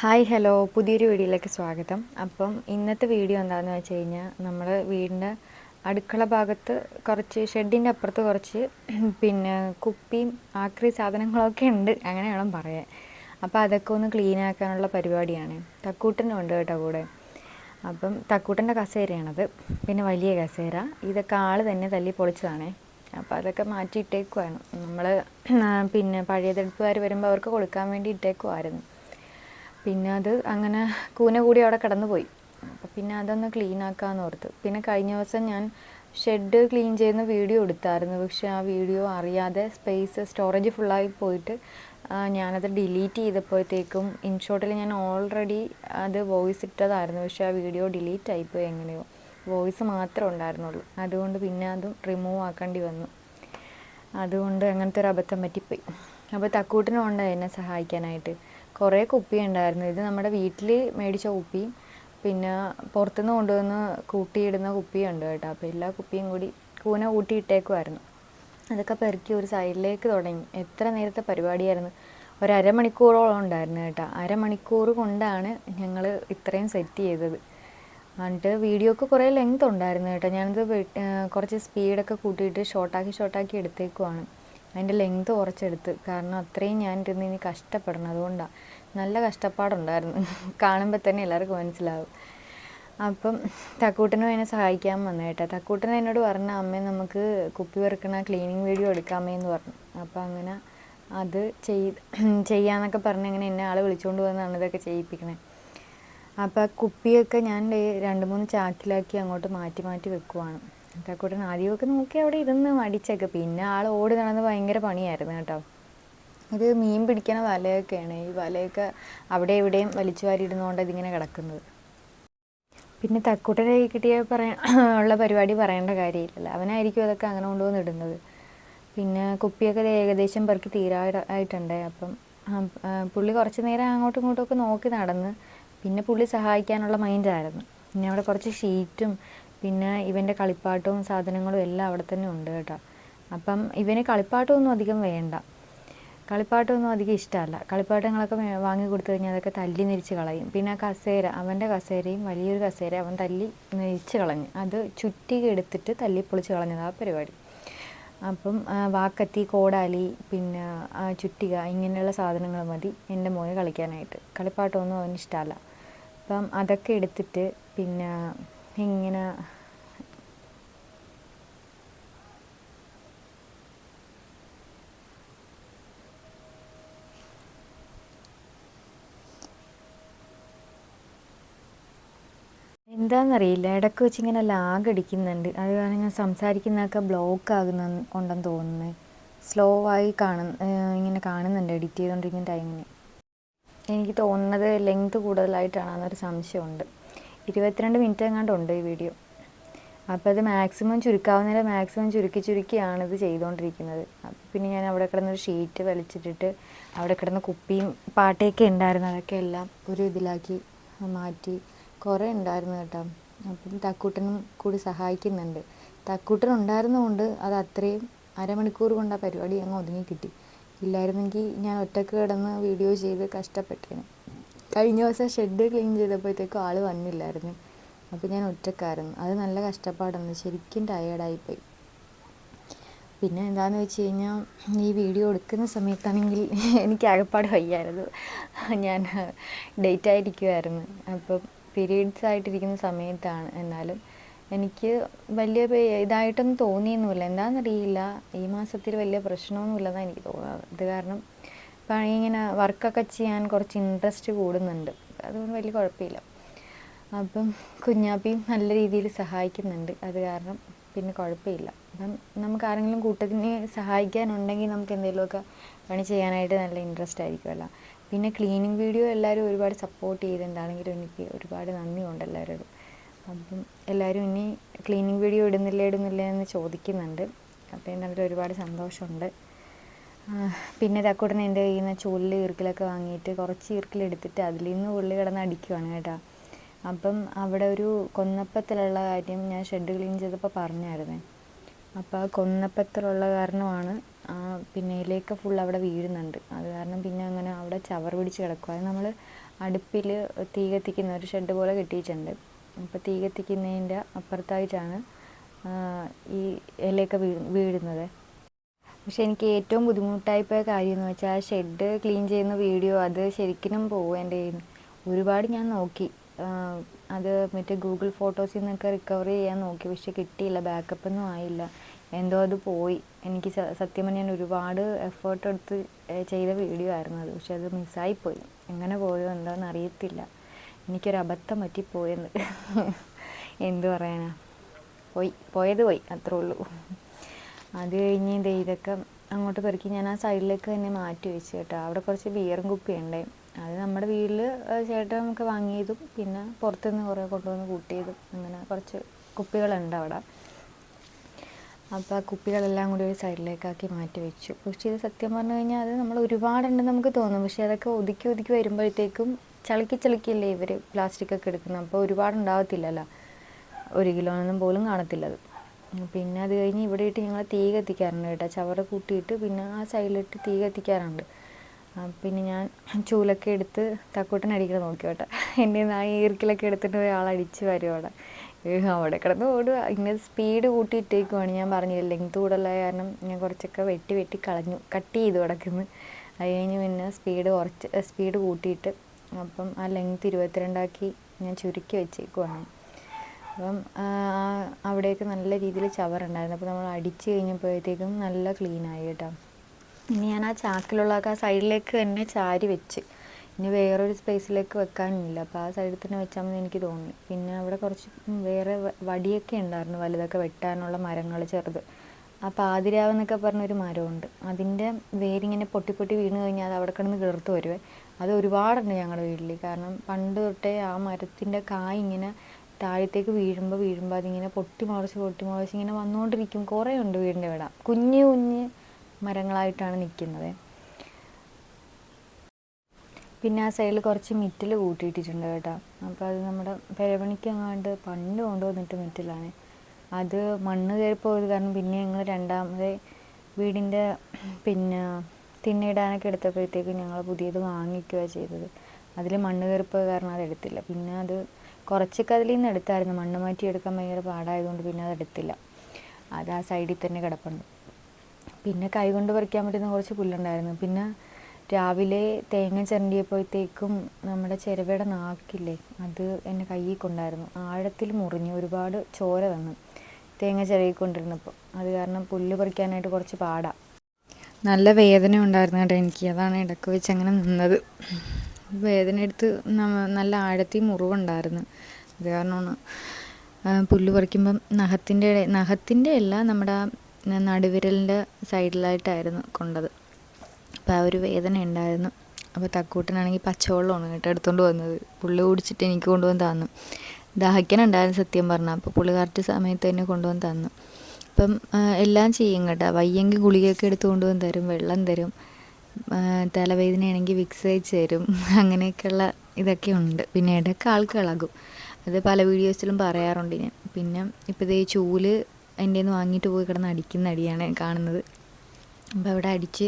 Hi hello. പുതിയൊരു വീഡിയോയിലേക്ക് സ്വാഗതം. അപ്പം ഇന്നത്തെ വീഡിയോ എന്താണെന്ന് വെച്ച് കഴിഞ്ഞാൽ നമ്മൾ വീടിന്റെ അടുക്കള ഭാഗത്ത് കുറച്ച് ഷെഡിന്റെ അപ്പുറത്ത് കുറച്ച് പിന്നെ കുപ്പിയും ആക്രി സാധനങ്ങളൊക്കെ ഉണ്ട്. അങ്ങനെ വേണം പറയാൻ അപ്പോൾ അതൊക്കെ ഒന്ന് ക്ലീൻ ആക്കാനുള്ള പരിപാടിയാണ്. തക്കൂട്ടനും ഉണ്ട് കേട്ടോ കൂടെ. അപ്പം തക്കൂട്ടന്റെ കസേരയാണത്. പിന്നെ വലിയ കസേര. ഇതൊക്കെ ആൾ തന്നെ തല്ലി പൊളിച്ചതാണേ. അപ്പോൾ അതൊക്കെ മാറ്റി ഇട്ടേക്കുമായിരുന്നു നമ്മൾ പിന്നെ പഴയതെടുപ്പുകാർ വരുമ്പോൾ അവർക്ക് കൊടുക്കാൻ വേണ്ടി ഇട്ടേക്കുമായിരുന്നു പിന്നെ അത് അങ്ങനെ കൂന കൂടി അവിടെ കിടന്നു പോയി അപ്പോൾ പിന്നെ അതൊന്ന് ക്ലീൻ ആക്കാമെന്ന് ഓർത്ത്. പിന്നെ കഴിഞ്ഞ ദിവസം ഞാൻ ഷെഡ് ക്ലീൻ ചെയ്യുന്ന വീഡിയോ എടുത്തായിരുന്നു. പക്ഷേ ആ വീഡിയോ അറിയാതെ സ്പേസ് സ്റ്റോറേജ് ഫുള്ളായി പോയിട്ട് ഞാനത് ഡിലീറ്റ് ചെയ്തപ്പോഴത്തേക്കും ഇൻഷോട്ടിൽ ഞാൻ ഓൾറെഡി അത് വോയിസ് ഇട്ടതായിരുന്നു. പക്ഷേ ആ വീഡിയോ ഡിലീറ്റ് ആയിപ്പോയി എങ്ങനെയോ. വോയിസ് മാത്രമേ ഉണ്ടായിരുന്നുള്ളൂ. അതുകൊണ്ട് പിന്നെ അതും റിമൂവ് ആക്കേണ്ടി വന്നു. അതുകൊണ്ട് അങ്ങനത്തെ ഒരു അബദ്ധം പറ്റിപ്പോയി. അപ്പോൾ തക്കൂട്ടിനും ഉണ്ടായി എന്നെ സഹായിക്കാനായിട്ട്. കുറേ കുപ്പി ഉണ്ടായിരുന്നു ഇത് നമ്മുടെ വീട്ടിൽ മേടിച്ച കുപ്പി. പിന്നെ പുറത്തുനിന്ന് കൊണ്ടുവന്ന് കൂട്ടിയിടുന്ന കുപ്പിയുണ്ട് കേട്ടോ. അപ്പോൾ എല്ലാ കുപ്പിയും കൂടി കൂന കൂട്ടിയിട്ടേക്കുമായിരുന്നു അതൊക്കെ പെറുക്കി ഒരു സൈഡിലേക്ക് തുടങ്ങി. എത്ര നേരത്തെ പരിപാടിയായിരുന്നു. ഒരു അരമണിക്കൂറോളം ഉണ്ടായിരുന്നു കേട്ടോ. അരമണിക്കൂർ കൊണ്ടാണ് ഞങ്ങൾ ഇത്രയും സെറ്റ് ചെയ്തത്. എന്നിട്ട് വീഡിയോക്ക് കുറേ ലെങ്ത് ഉണ്ടായിരുന്നു കേട്ടോ. ഞാനത് കുറച്ച് സ്പീഡൊക്കെ കൂട്ടിയിട്ട് ഷോർട്ടാക്കി ഷോർട്ടാക്കി എടുത്തേക്കുവാണ്. അതിന്റെ ലെങ്ത് കുറച്ചെടുത്ത്. കാരണം അത്രയും ഞാൻ ഇരുന്ന് ഇനി കഷ്ടപ്പെടണം. അതുകൊണ്ടാണ് നല്ല കഷ്ടപ്പാടുണ്ടായിരുന്നു. കാണുമ്പോൾ തന്നെ എല്ലാവർക്കും മനസ്സിലാവും. അപ്പം തക്കൂട്ടനും എന്നെ സഹായിക്കാൻ വന്നു കേട്ടോ. തക്കൂട്ടൻ എന്നോട് പറഞ്ഞ അമ്മേ നമുക്ക് കുപ്പി വെറുക്കണ ക്ലീനിങ് വീഡിയോ എടുക്കാമേ എന്ന് പറഞ്ഞു. അപ്പോൾ അങ്ങനെ അത് ചെയ് ചെയ്യാന്നൊക്കെ പറഞ്ഞ് അങ്ങനെ എന്നെ ആൾ വിളിച്ചുകൊണ്ട് വന്നാണ് ഇതൊക്കെ ചെയ്യിപ്പിക്കണേ. അപ്പോൾ ആ കുപ്പിയൊക്കെ ഞാൻ രണ്ട് മൂന്ന് ചാക്കിലാക്കി അങ്ങോട്ട് മാറ്റി മാറ്റി വെക്കുവാണ്. തക്കൂട്ടൻ ആദ്യമൊക്കെ നോക്കി അവിടെ ഇരുന്ന് മടിച്ചൊക്കെ. പിന്നെ ആൾ ഓടി നടന്ന് ഭയങ്കര പണിയായിരുന്നു കേട്ടോ. ഇത് മീൻ പിടിക്കണ വലയൊക്കെയാണ്. ഈ വലയൊക്കെ അവിടെ എവിടെയും വലിച്ചു വാരി ഇടുന്നതുകൊണ്ട് ഇതിങ്ങനെ കിടക്കുന്നത്. പിന്നെ തക്കൂട്ടന്റെ കൈ കിട്ടിയ പറയാൻ ഉള്ള പരിപാടി പറയേണ്ട കാര്യമില്ലല്ലോ. അവനായിരിക്കും അതൊക്കെ അങ്ങനെ കൊണ്ടുവന്ന് ഇടുന്നത്. പിന്നെ കുപ്പിയൊക്കെ ഏകദേശം പെറുക്കി തീരായിട്ടുണ്ട് അപ്പം പുള്ളി കുറച്ച് നേരം അങ്ങോട്ടും ഇങ്ങോട്ടും ഒക്കെ നോക്കി നടന്ന് പിന്നെ പുള്ളി സഹായിക്കാനുള്ള മൈൻഡായിരുന്നു പിന്നെ അവിടെ കുറച്ച് ഷീറ്റും പിന്നെ ഇവന്റെ കളിപ്പാട്ടവും സാധനങ്ങളും എല്ലാം അവിടെ തന്നെ ഉണ്ട് കേട്ടോ. അപ്പം ഇവന് കളിപ്പാട്ടമൊന്നും അധികം വേണ്ട. കളിപ്പാട്ടമൊന്നും അധികം ഇഷ്ടമല്ല. കളിപ്പാട്ടങ്ങളൊക്കെ വാങ്ങി കൊടുത്തു കഴിഞ്ഞാൽ അതൊക്കെ തല്ലി നിരിച്ച് കളയും. പിന്നെ കസേര അവന്റെ കസേരയും വലിയൊരു കസേര അവൻ തല്ലി നിരിച്ച് കളഞ്ഞു. അത് ചുറ്റി എടുത്തിട്ട് തല്ലി പൊളിച്ച് കളഞ്ഞത് ആ പരിപാടി. അപ്പം വാക്കത്തി കോടാലി പിന്നെ ചുറ്റിക ഇങ്ങനെയുള്ള സാധനങ്ങൾ മതി എന്റെ മോന് കളിക്കാനായിട്ട്. കളിപ്പാട്ടമൊന്നും അവന് ഇഷ്ടമല്ല. അപ്പം അതൊക്കെ എടുത്തിട്ട് പിന്നെ ഇങ്ങനെ എന്താണെന്നറിയില്ല ഇടയ്ക്ക് വെച്ച് ഇങ്ങനെ ലാഗ് അടിക്കുന്നുണ്ട്. അത് കാരണം ഞാൻ സംസാരിക്കുന്നതൊക്കെ ബ്ലോക്ക് ആകുന്ന ഉണ്ടെന്ന് തോന്നുന്നത് സ്ലോ ആയി കാണുന്ന ഇങ്ങനെ കാണുന്നുണ്ട്. എഡിറ്റ് ചെയ്തുകൊണ്ടിരിക്കുന്ന ടൈമിന് എനിക്ക് തോന്നുന്നത് ലെങ്ത് കൂടുതലായിട്ടാണെന്നൊരു സംശയമുണ്ട്. ഇരുപത്തിരണ്ട് മിനിറ്റ് എങ്ങാണ്ട് ഉണ്ട് ഈ വീഡിയോ. അപ്പോൾ അത് മാക്സിമം ചുരുക്കാവുന്നതിൽ മാക്സിമം ചുരുക്കി ചുരുക്കിയാണ് ഇത് ചെയ്തുകൊണ്ടിരിക്കുന്നത്. അപ്പോൾ പിന്നെ ഞാൻ അവിടെ കിടന്നൊരു ഷീറ്റ് വലിച്ചിട്ടിട്ട് അവിടെ കിടന്ന കുപ്പിയും പാട്ടയൊക്കെ ഉണ്ടായിരുന്നു. അതൊക്കെ എല്ലാം ഒരു ഇതിലാക്കി മാറ്റി. കുറേ ഉണ്ടായിരുന്നു കേട്ടോ. അപ്പം തക്കൂട്ടനും കൂടി സഹായിക്കുന്നുണ്ട്. തക്കൂട്ടൻ ഉണ്ടായിരുന്നതുകൊണ്ട് അത് അത്രയും അരമണിക്കൂർ കൊണ്ട് ആ പരിപാടി അങ്ങ് ഒതുങ്ങി കിട്ടി. ഇല്ലായിരുന്നെങ്കിൽ ഞാൻ ഒറ്റയ്ക്ക് കിടന്ന് വീഡിയോ ചെയ്ത് കഷ്ടപ്പെട്ടേനെ. കഴിഞ്ഞ ദിവസം ഷെഡ് ക്ലീൻ ചെയ്തപ്പോഴത്തേക്കും ആൾ വന്നില്ലായിരുന്നു. അപ്പോൾ ഞാൻ ഒറ്റക്കായിരുന്നു. അത് നല്ല കഷ്ടപ്പാടാണ് ശരിക്കും ടയേർഡായിപ്പോയി പിന്നെ എന്താണെന്ന് വെച്ച് കഴിഞ്ഞാൽ ഈ വീഡിയോ എടുക്കുന്ന സമയത്താണെങ്കിൽ എനിക്ക് ആകെപ്പാട് വയ്യായിരുന്നു. ഞാൻ ഡേറ്റ് ആയിരിക്കുമായിരുന്നു അപ്പം പീരീഡ്സ് ആയിട്ടിരിക്കുന്ന സമയത്താണ്. എന്നാലും എനിക്ക് വലിയ ഇതായിട്ടൊന്നും തോന്നിയൊന്നുമില്ല. എന്താണെന്നറിയില്ല ഈ മാസത്തിൽ വലിയ പ്രശ്നമൊന്നുമില്ലെന്നാണ് എനിക്ക് തോന്നുന്നത് ഇത് കാരണം ഇപ്പം ഇങ്ങനെ വർക്കൊക്കെ ചെയ്യാൻ കുറച്ച് ഇൻട്രസ്റ്റ് കൂടുന്നുണ്ട്. അതുകൊണ്ട് വലിയ കുഴപ്പമില്ല. അപ്പം കുഞ്ഞാപ്പിയും നല്ല രീതിയിൽ സഹായിക്കുന്നുണ്ട്. അത് കാരണം പിന്നെ കുഴപ്പമില്ല. അപ്പം നമുക്ക് ആരെങ്കിലും കൂട്ടത്തിന് സഹായിക്കാനുണ്ടെങ്കിൽ നമുക്ക് എന്തെങ്കിലുമൊക്കെ പണി ചെയ്യാനായിട്ട് നല്ല ഇൻട്രസ്റ്റ് ആയിരിക്കുമല്ലോ. പിന്നെ ക്ലീനിങ് വീഡിയോ എല്ലാവരും ഒരുപാട് സപ്പോർട്ട് ചെയ്തിട്ടുണ്ടാണെങ്കിലും എനിക്ക് ഒരുപാട് നന്ദിയുണ്ട് എല്ലാവരോടും. അപ്പം എല്ലാവരും ഇനി ക്ലീനിങ് വീഡിയോ ഇടുന്നില്ലേ ഇടുന്നില്ലേ എന്ന് ചോദിക്കുന്നുണ്ട്. അപ്പോൾ എന്നാലും ഒരുപാട് സന്തോഷമുണ്ട്. പിന്നെ തക്കൂട്ടൻ എന്റെ കയ്യിൽ നിന്ന് ചൂലിൽ ഈർക്കിലൊക്കെ വാങ്ങിയിട്ട് കുറച്ച് ഈർക്കിലെടുത്തിട്ട് അതിൽ നിന്ന് ഉള്ളി കിടന്ന് അടിക്കുവാണ് കേട്ടോ. അപ്പം അവിടെ ഒരു കൊന്നപ്പത്തിലുള്ള കാര്യം ഞാൻ ഷെഡ് ക്ലീൻ ചെയ്തപ്പോൾ പറഞ്ഞായിരുന്നേ. അപ്പോൾ ആ കൊന്നപ്പത്തിലുള്ള കാരണമാണ് പിന്നെ ഫുൾ അവിടെ വീഴുന്നുണ്ട്. അത് കാരണം പിന്നെ അങ്ങനെ അവിടെ ചവർ പിടിച്ച് കിടക്കുക അത് നമ്മൾ അടുപ്പിൽ തീ കത്തിക്കുന്ന ഒരു ഷെഡ് പോലെ കെട്ടിയിട്ടുണ്ട്. അപ്പോൾ തീ കത്തിക്കുന്നതിന്റെ അപ്പുറത്തായിട്ടാണ് ഈ ഇലയൊക്കെ വീഴുന്നത്. പക്ഷെ എനിക്ക് ഏറ്റവും ബുദ്ധിമുട്ടായി പോയ കാര്യം എന്ന് വെച്ചാൽ ആ ഷെഡ് ക്ലീൻ ചെയ്യുന്ന വീഡിയോ അത് ശരിക്കും പോകും എന്റെ ഒരുപാട് ഞാൻ നോക്കി. അത് മറ്റേ ഗൂഗിൾ ഫോട്ടോസിൽ നിന്നൊക്കെ റിക്കവർ ചെയ്യാൻ നോക്കി. പക്ഷെ കിട്ടിയില്ല. ബാക്കപ്പ് ഒന്നും ആയില്ല. എന്തോ അത് പോയി. എനിക്ക് സത്യം ഞാൻ ഒരുപാട് എഫേർട്ട് എടുത്ത് ചെയ്ത വീഡിയോ ആയിരുന്നു അത്. പക്ഷെ അത് മിസ്സായിപ്പോയി എങ്ങനെ പോയോ എന്താണെന്ന് അറിയത്തില്ല. എനിക്കൊരു അബദ്ധം പറ്റിപ്പോയെന്ന്. എന്തു പറയാനാ? പോയി. പോയത് പോയി. അത്രേ ഉള്ളൂ. അത് കഴിഞ്ഞ് ദേ ഇതൊക്കെ അങ്ങോട്ട് പെറുക്കി ഞാൻ ആ സൈഡിലേക്ക് തന്നെ മാറ്റി വെച്ചു കേട്ടോ. അവിടെ കുറച്ച് ബിയറും കുപ്പി ഉണ്ട്. അത് നമ്മുടെ വീട്ടിൽ ചേട്ടൻ നമുക്ക് വാങ്ങിയതും പിന്നെ പുറത്തുനിന്ന് കുറേ കൊണ്ടുവന്ന് കൂട്ടിയതും അങ്ങനെ കുറച്ച് കുപ്പികളുണ്ട് അവിടെ. അപ്പോൾ ആ കുപ്പികളെല്ലാം കൂടി ഒരു സൈഡിലേക്കാക്കി മാറ്റി വെച്ചു. പക്ഷേ ഇത് സത്യം പറഞ്ഞു കഴിഞ്ഞാൽ അത് നമ്മൾ ഒരുപാടുണ്ടെന്ന് നമുക്ക് തോന്നും. പക്ഷേ അതൊക്കെ ഒതുക്കി ഒതുക്കി വരുമ്പോഴത്തേക്കും ചളുക്കി ചളുക്കിയല്ലേ ഇവർ പ്ലാസ്റ്റിക്കൊക്കെ എടുക്കുന്നത്. അപ്പോൾ ഒരുപാടുണ്ടാവത്തില്ലല്ലോ. ഒരു കിലോനൊന്നും പോലും കാണത്തില്ല അത്. പിന്നെ അത് കഴിഞ്ഞ് ഇവിടെ ഇട്ട് ഞങ്ങൾ തീ കത്തിക്കാറുണ്ട് കേട്ടോ. ചവറ കൂട്ടിയിട്ട് പിന്നെ ആ സൈഡിലിട്ട് തീ കത്തിക്കാറുണ്ട്. പിന്നെ ഞാൻ ചൂലൊക്കെ എടുത്ത് തക്കൂട്ടൻ അടിക്കണം നോക്കി കേട്ടോ. എന്റെ ആ ഈർക്കിലൊക്കെ എടുത്തിട്ട് ഒരാളടിച്ച് വരും അവിടെ. അവിടെ കിടന്ന് ഓടുക. ഇങ്ങനെ സ്പീഡ് കൂട്ടിയിട്ടേക്കുവാണ് ഞാൻ പറഞ്ഞില്ല. ലെങ്ത് കൂടുതലായ കാരണം ഞാൻ കുറച്ചൊക്കെ വെട്ടി വെട്ടി കളഞ്ഞു. കട്ട് ചെയ്തു കിടക്കുന്നു. അത് കഴിഞ്ഞ് പിന്നെ സ്പീഡ് കുറച്ച് സ്പീഡ് കൂട്ടിയിട്ട് അപ്പം ആ ലെങ്ത് ഇരുപത്തിരണ്ടാക്കി ഞാൻ ചുരുക്കി വെച്ചേക്കുവാണ്. അപ്പം അവിടെയൊക്കെ നല്ല രീതിയിൽ ചവറുണ്ടായിരുന്നു. അപ്പോൾ നമ്മൾ അടിച്ച് കഴിഞ്ഞപ്പോഴത്തേക്കും നല്ല ക്ലീനായി കേട്ടോ. ഇനി ഞാൻ ആ ചാക്കിലുള്ളതൊക്കെ ആ സൈഡിലേക്ക് തന്നെ ചാരി വെച്ച്. ഇനി വേറൊരു സ്പേസിലേക്ക് വെക്കാനില്ല. അപ്പോൾ ആ സൈഡിൽ തന്നെ വെച്ചാൽ മതി എനിക്ക് തോന്നി പിന്നെ അവിടെ കുറച്ച് വേറെ വടിയൊക്കെ ഉണ്ടായിരുന്നു. വലുതൊക്കെ വെട്ടാനുള്ള മരങ്ങൾ ചെറുത്. ആ പാതിരാവ് എന്നൊക്കെ പറഞ്ഞൊരു മരമുണ്ട്. അതിന്റെ വേരിങ്ങനെ പൊട്ടി പൊട്ടി വീണ് കഴിഞ്ഞാൽ അത് അവിടെ കിടന്ന് കിളിർത്ത് വരുവേ. അത് ഒരുപാടുണ്ട് ഞങ്ങളുടെ വീട്ടിൽ. കാരണം പണ്ട് തൊട്ടേ ആ മരത്തിന്റെ കായ് ഇങ്ങനെ താഴത്തേക്ക് വീഴുമ്പോൾ വീഴുമ്പോൾ അതിങ്ങനെ പൊട്ടി മുളച്ച് ഇങ്ങനെ വന്നുകൊണ്ടിരിക്കും കുറേ ഉണ്ട് വീടിന്റെ ഇവിടെ കുഞ്ഞ് കുഞ്ഞ് മരങ്ങളായിട്ടാണ് നിൽക്കുന്നത് പിന്നെ ആ സൈഡിൽ കുറച്ച് മിറ്റിൽ കൂട്ടിയിട്ടിട്ടുണ്ട് കേട്ടോ. അപ്പോൾ അത് നമ്മുടെ പെരപണിക്ക് അങ്ങാണ്ട് പണ്ട് കൊണ്ടുവന്നിട്ട് മിറ്റിലാണ്. അത് മണ്ണ് കയറിപ്പോയത് കാരണം പിന്നെ ഞങ്ങൾ രണ്ടാമത് വീടിന്റെ പിന്നെ തിന്നിടാനൊക്കെ എടുത്തപ്പോഴത്തേക്കും ഞങ്ങൾ പുതിയത് വാങ്ങിക്കുക ചെയ്തത്. അതിൽ മണ്ണ് കയറിപ്പോയ കാരണം അത് എടുത്തില്ല. പിന്നെ അത് കുറച്ചൊക്കെ അതിൽ നിന്ന് എടുത്തായിരുന്നു. മണ്ണ് മാറ്റി എടുക്കാൻ ഭയങ്കര പാടായതുകൊണ്ട് പിന്നെ അത് എടുത്തില്ല. അത് ആ സൈഡിൽ തന്നെ കിടപ്പുണ്ട്. പിന്നെ കൈ കൊണ്ട് പറിക്കാൻ പറ്റുന്ന കുറച്ച് പുല്ലുണ്ടായിരുന്നു. പിന്നെ രാവിലെ തേങ്ങ ചിരണ്ടിയപ്പോഴത്തേക്കും നമ്മുടെ ചിരവയുടെ നാക്കില്ലേ അത് എന്റെ കയ്യിൽ കൊണ്ടായിരുന്നു. ആഴത്തിൽ മുറിഞ്ഞു ഒരുപാട് ചോര വന്നു തേങ്ങ ചിരകിക്കൊണ്ടിരുന്നപ്പോൾ. അത് കാരണം പുല്ല് പറിക്കാനായിട്ട് കുറച്ച് പാടാ. നല്ല വേദന ഉണ്ടായിരുന്നു കേട്ടോ എനിക്ക്. അതാണ് ഇടയ്ക്ക് വെച്ച് അങ്ങനെ നിന്നത്. വേദന എടുത്ത് നല്ല ആഴത്തിൽ മുറിവുണ്ടായിരുന്നു. അത് കാരണമാണ്. പുല്ല് പറിക്കുമ്പം നഖത്തിന്റെ നഖത്തിന്റെ അല്ല നമ്മുടെ നടുവിരലിന്റെ സൈഡിലായിട്ടായിരുന്നു കൊണ്ടത്. അപ്പോൾ ആ ഒരു വേദന ഉണ്ടായിരുന്നു. അപ്പോൾ തക്കൂട്ടനാണെങ്കിൽ പച്ചവെള്ളമാണ് കേട്ടോ എടുത്തുകൊണ്ട് വന്നത്. പുള്ളി കുടിച്ചിട്ട് എനിക്ക് കൊണ്ടുവന്ന് തന്നു. ദാഹിക്കാനുണ്ടായിരുന്നു സത്യം പറഞ്ഞാൽ. അപ്പോൾ പുള്ളി കറക്റ്റ് സമയത്ത് തന്നെ കൊണ്ടുവന്ന് തന്നു. അപ്പം എല്ലാം ചെയ്യും കേട്ടോ. വയ്യെങ്കിൽ ഗുളികയൊക്കെ എടുത്ത് കൊണ്ടുവന്ന് തരും വെള്ളം തരും. തലവേദനയാണെങ്കിൽ വിക്സ് അയച്ച് തരും. അങ്ങനെയൊക്കെയുള്ള ഇതൊക്കെ ഉണ്ട്. പിന്നെ ഇടയ്ക്ക് ആൾക്ക് ഇളകും അത് പല വീഡിയോസിലും പറയാറുണ്ട് ഞാൻ. പിന്നെ ഇപ്പോൾ ഇതേ ചൂൽ എന്റെ നിന്ന് വാങ്ങിയിട്ട് പോയി കിടന്ന് അടിക്കുന്ന അടിയാണ് കാണുന്നത്. അപ്പോൾ അവിടെ അടിച്ച്